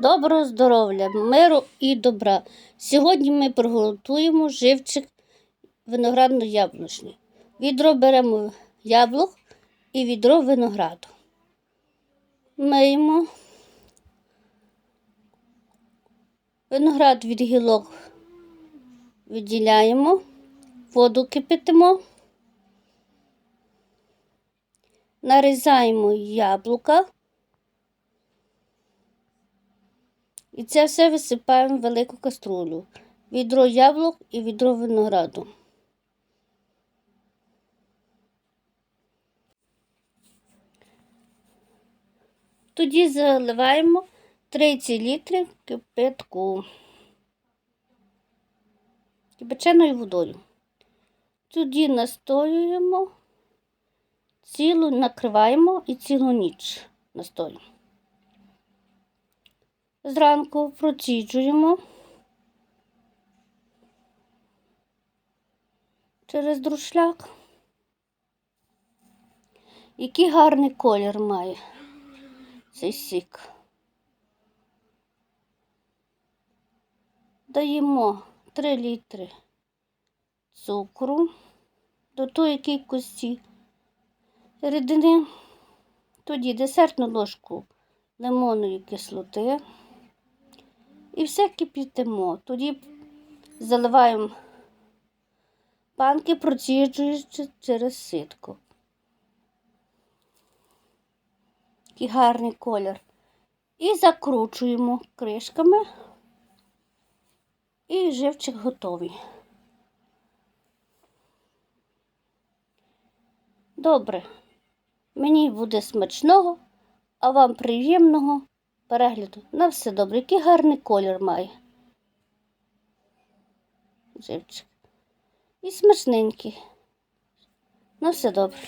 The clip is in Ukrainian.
Доброго здоров'я, миру і добра. Сьогодні ми приготуємо живчик виноградно-яблучний. Відро беремо яблук і відро винограду. Миємо. Виноград від гілок відділяємо, воду кипятимо, нарізаємо яблука. І це все висипаємо в велику каструлю. Відро яблук і відро винограду. Тоді заливаємо 30 літрів кипятку кипяченою водою. Тоді настоюємо, цілу накриваємо і цілу ніч настоюємо. Зранку проціджуємо через друшляк. Який гарний колір має цей сік. Даємо 3 літри цукру до тої кількості рідини, тоді десертну ложку лимонної кислоти. І все кипітимо. Тоді заливаємо банки, проціджуючи через ситку. Такий гарний колір. І закручуємо кришками. І живчик готовий. Добре. Мені буде смачного, а вам приємного перегляду. На все добре. Який гарний колір має. Живчик. І смачненький. На все добре.